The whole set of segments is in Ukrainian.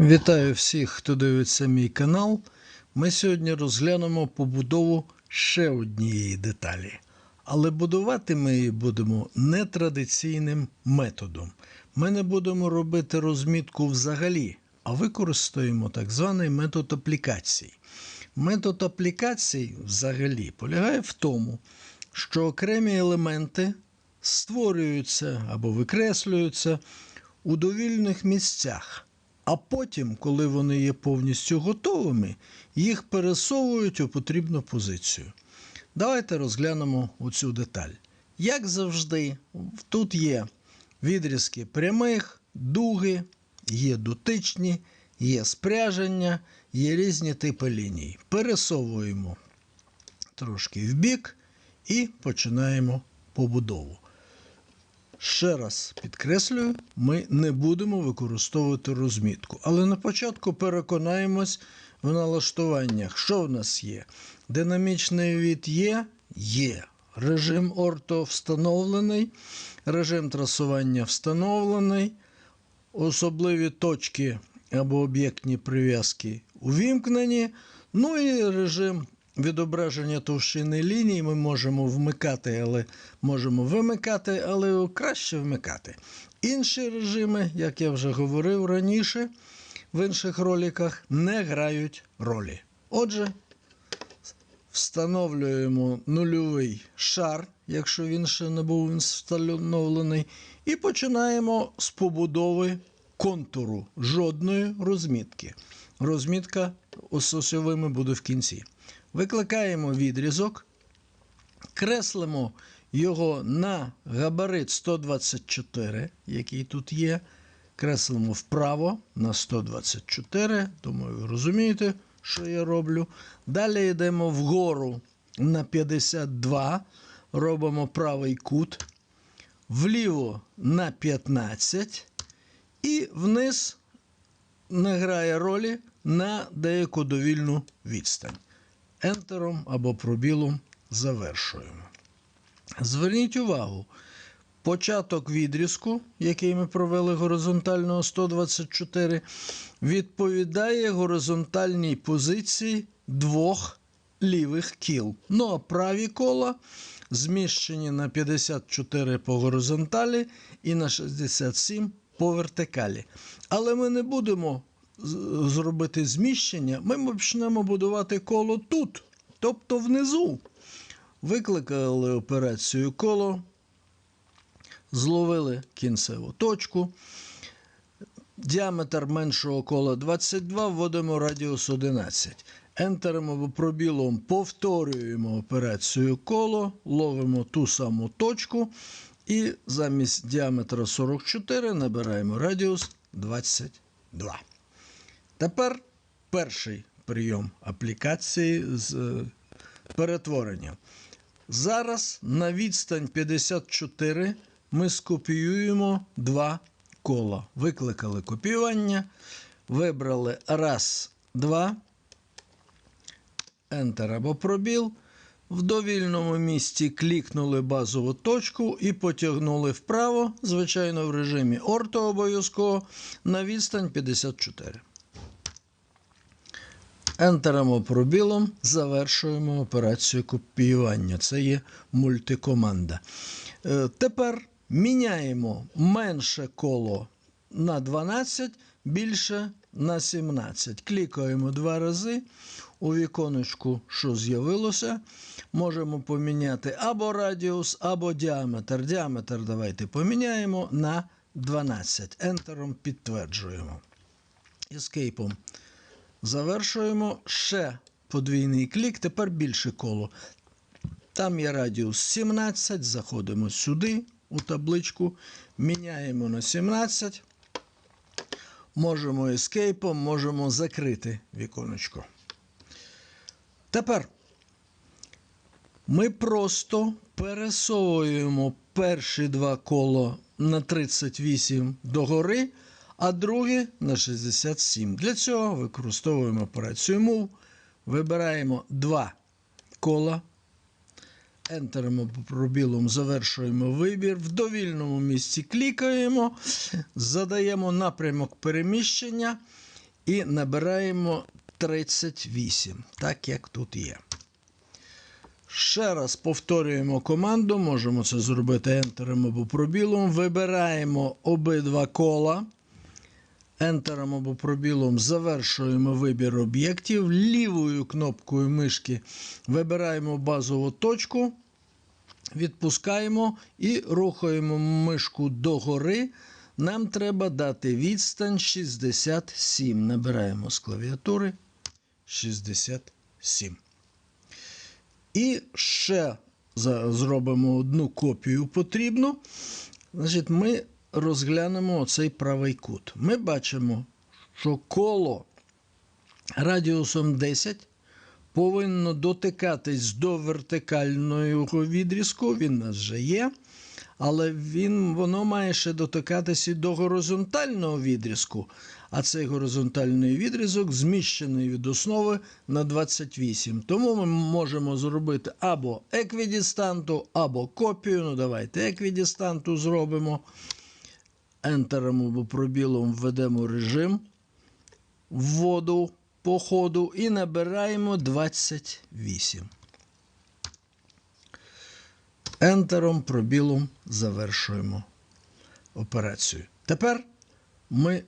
Вітаю всіх, хто дивиться мій канал. Ми сьогодні розглянемо побудову ще однієї деталі. Але будувати ми її будемо нетрадиційним методом. Ми не будемо робити розмітку взагалі, а використаємо так званий метод аплікацій. Метод аплікацій взагалі полягає в тому, що окремі елементи створюються або викреслюються у довільних місцях. А потім, коли вони є повністю готовими, їх пересовують у потрібну позицію. Давайте розглянемо оцю деталь. Як завжди, тут є відрізки прямих, дуги, є дотичні, є спряження, є різні типи ліній. Пересовуємо трошки вбік і починаємо побудову. Ще раз підкреслюю, ми не будемо використовувати розмітку. Але на початку переконаємось в налаштуваннях, що в нас є. Динамічний від є, є. Режим орто встановлений, режим трасування встановлений, особливі точки або об'єктні прив'язки увімкнені. Ну і режим відображення товщини ліній ми можемо вмикати, але можемо вимикати, але краще вмикати. Інші режими, як я вже говорив раніше, в інших роликах не грають ролі. Отже, встановлюємо нульовий шар, якщо він ще не був встановлений, і починаємо з побудови контуру жодної розмітки. Розмітка з буде в кінці. Викликаємо відрізок, креслимо його на габарит 124, який тут є. Креслимо вправо на 124. Думаю, ви розумієте, що я роблю. Далі йдемо вгору на 52, робимо правий кут, вліво на 15 і вниз не грає ролі на деяку довільну відстань. Ентером або пробілом завершуємо. Зверніть увагу, початок відрізку, який ми провели горизонтального 124, відповідає горизонтальній позиції двох лівих кіл. Ну а праві кола зміщені на 54 по горизонталі і на 67 по вертикалі. Але ми не будемо зробити зміщення, ми почнемо будувати коло тут, тобто внизу. Викликали операцію коло, зловили кінцеву точку. Діаметр меншого кола 22, вводимо радіус 11. Ентером пробілом повторюємо операцію коло, ловимо ту саму точку і замість діаметра 44 набираємо радіус 22. Тепер перший прийом аплікації з е, перетворення. Зараз на відстань 54 ми скопіюємо два кола. Викликали копіювання, вибрали раз, два, Enter або пробіл. В довільному місці клікнули базову точку і потягнули вправо, звичайно, в режимі орто обов'язково на відстань 54. Ентеримо пробілом, завершуємо операцію копіювання. Це є мультикоманда. Е, Тепер міняємо менше коло на 12, більше на 17. Клікаємо два рази. У віконечку, що з'явилося, можемо поміняти або радіус, або діаметр. Діаметр давайте поміняємо на 12. Ентером підтверджуємо. Ескейпом Завершуємо ще подвійний клік, тепер більше коло. Там є радіус 17. Заходимо сюди у табличку, міняємо на 17. Можемо ескейпом, можемо закрити віконечко. Тепер ми просто пересовуємо перші два кола на 38 догори, а друге на 67. Для цього використовуємо операцію Move. Вибираємо два кола. Ентеримо по пробілом, завершуємо вибір. В довільному місці клікаємо, задаємо напрямок переміщення і набираємо 38, так як тут є. Ще раз повторюємо команду, можемо це зробити ентером або пробілом. Вибираємо обидва кола. Ентером або пробілом завершуємо вибір об'єктів. Лівою кнопкою мишки вибираємо базову точку, відпускаємо і рухаємо мишку догори. Нам треба дати відстань 67. Набираємо з клавіатури 67. І ще зробимо одну копію потрібну. Значить, ми розглянемо оцей правий кут. Ми бачимо, що коло радіусом 10 повинно дотикатись до вертикального відрізку. Він у нас вже є. Але він, воно має ще дотикатися до горизонтального відрізку. А цей горизонтальний відрізок зміщений від основи на 28. Тому ми можемо зробити або еквідістанту, або копію. Ну, давайте еквідістанту зробимо. Ентером або пробілом введемо режим вводу по ходу і набираємо 28. Ентером, пробілом завершуємо операцію. Тепер ми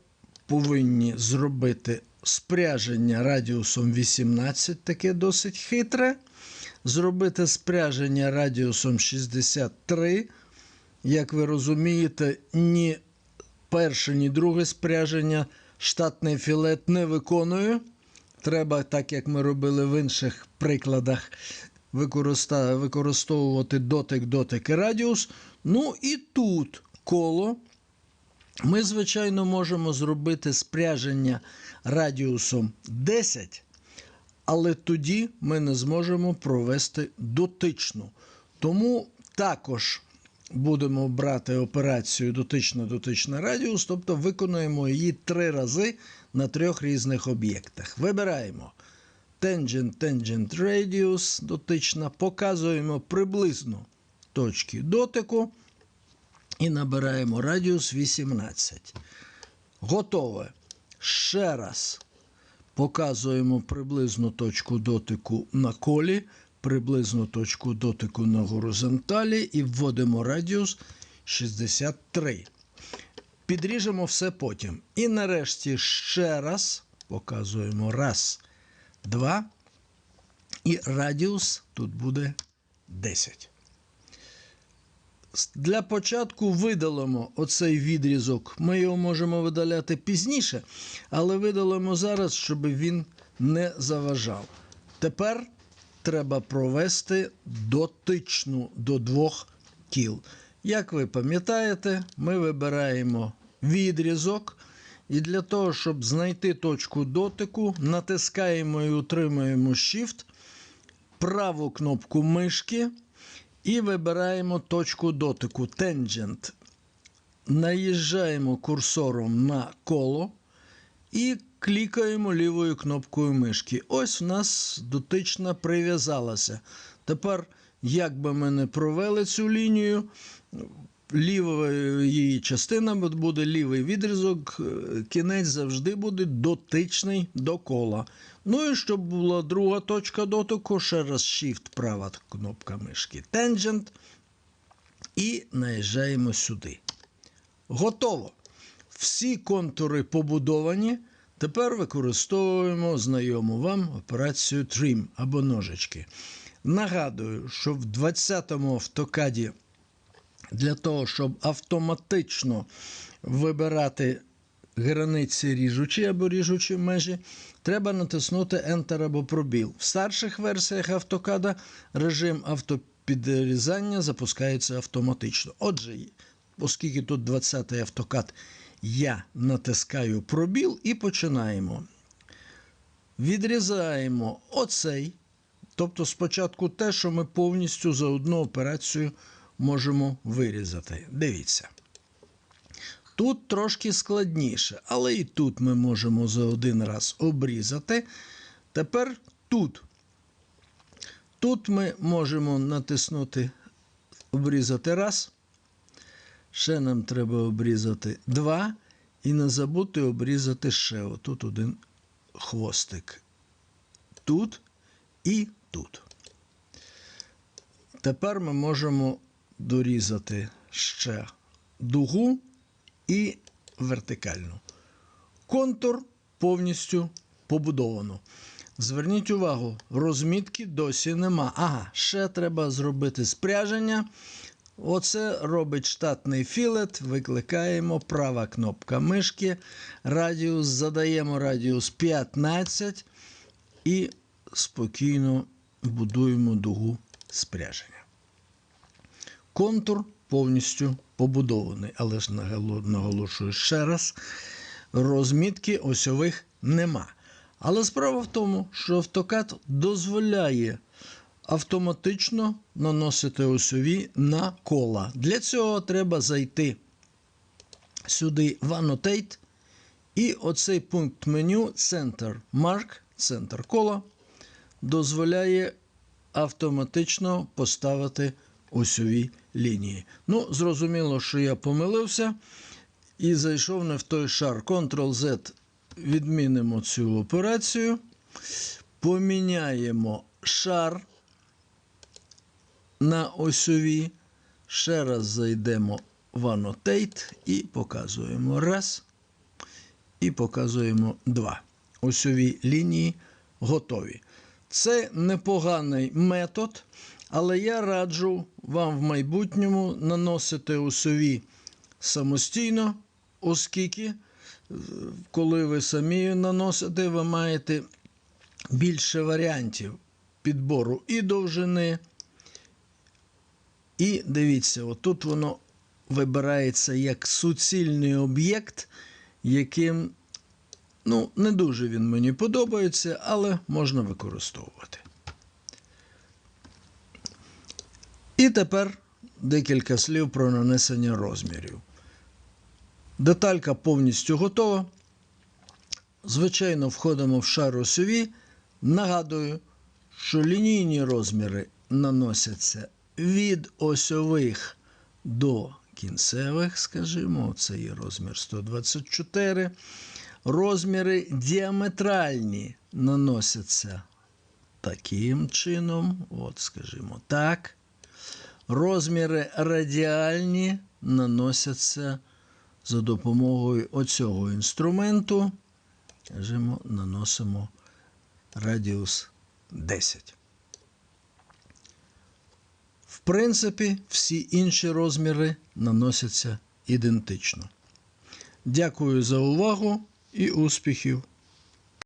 повинні зробити спряження радіусом 18, таке досить хитре. Зробити спряження радіусом 63. Як ви розумієте, ні перше, ні друге спряження штатний філет не виконує. Треба, так як ми робили в інших прикладах, використовувати дотик, дотик і радіус. Ну і тут коло. Ми, звичайно, можемо зробити спряження радіусом 10, але тоді ми не зможемо провести дотичну. Тому також будемо брати операцію дотична-дотична радіус, тобто виконуємо її три рази на трьох різних об'єктах. Вибираємо Tangent, Tangent Radius, дотична, показуємо приблизно точки дотику і набираємо радіус 18. Готове. Ще раз показуємо приблизну точку дотику на колі, приблизну точку дотику на горизонталі і вводимо радіус 63. Підріжемо все потім. І нарешті ще раз показуємо раз, два. І радіус тут буде 10. Для початку видалимо оцей відрізок. Ми його можемо видаляти пізніше, але видалимо зараз, щоб він не заважав. Тепер треба провести дотичну до двох кіл. Як ви пам'ятаєте, ми вибираємо відрізок. І для того, щоб знайти точку дотику, натискаємо і утримуємо Shift, праву кнопку мишки і вибираємо точку дотику Tangent. Наїжджаємо курсором на коло і клікаємо лівою кнопкою мишки. Ось в нас дотична прив'язалася. Тепер, як би ми не провели цю лінію, ліва її частина буде лівий відрізок, е, кінець завжди буде дотичний до кола. Ну і щоб була друга точка дотику, ще раз Shift, права кнопка мишки Tangent. І наїжджаємо сюди. Готово. Всі контури побудовані. Тепер використовуємо знайому вам операцію Trim або ножички. Нагадую, що в 20-му автокаді для того, щоб автоматично вибирати границі ріжучі або ріжучі межі, треба натиснути Enter або пробіл. В старших версіях автокада режим автопідрізання запускається автоматично. Отже, оскільки тут 20-й автокад, я натискаю пробіл і починаємо. Відрізаємо оцей. Тобто спочатку те, що ми повністю за одну операцію можемо вирізати. Дивіться. Тут трошки складніше, але і тут ми можемо за один раз обрізати. Тепер тут. Тут ми можемо натиснути обрізати раз. Ще нам треба обрізати два. І не забути обрізати ще отут один хвостик тут і тут. Тепер ми можемо дорізати ще дугу і вертикальну. Контур повністю побудовано. Зверніть увагу, розмітки досі нема. Ага, ще треба зробити спряження. Оце робить штатний філет. Викликаємо права кнопка мишки. Радіус задаємо радіус 15 і спокійно будуємо дугу спряження. Контур повністю побудований, але ж наголошую ще раз, розмітки осьових нема. Але справа в тому, що автокад дозволяє автоматично наносити осьові на кола. Для цього треба зайти сюди в Annotate і оцей пункт меню Center Mark, центр кола, дозволяє автоматично поставити осьові лінії. Ну, зрозуміло, що я помилився і зайшов не в той шар. Ctrl-Z відмінимо цю операцію. Поміняємо шар на осьові. Ще раз зайдемо в Annotate і показуємо раз. І показуємо два. Осьові лінії готові. Це непоганий метод, але я раджу вам в майбутньому наносити осьові самостійно, оскільки, е, коли ви самі наносите, ви маєте більше варіантів підбору і довжини. І дивіться, отут воно вибирається як суцільний об'єкт, яким ну, не дуже він мені подобається, але можна використовувати. І тепер декілька слів про нанесення розмірів. Деталька повністю готова. Звичайно, входимо в шар осьові. Нагадую, що лінійні розміри наносяться від осьових до кінцевих, скажімо, це є розмір 124. Розміри діаметральні наносяться таким чином, от, скажімо так. Розміри радіальні наносяться за допомогою оцього інструменту. Скажімо, наносимо радіус 10. Принципі, всі інші розміри наносяться ідентично. Дякую за увагу і успіхів!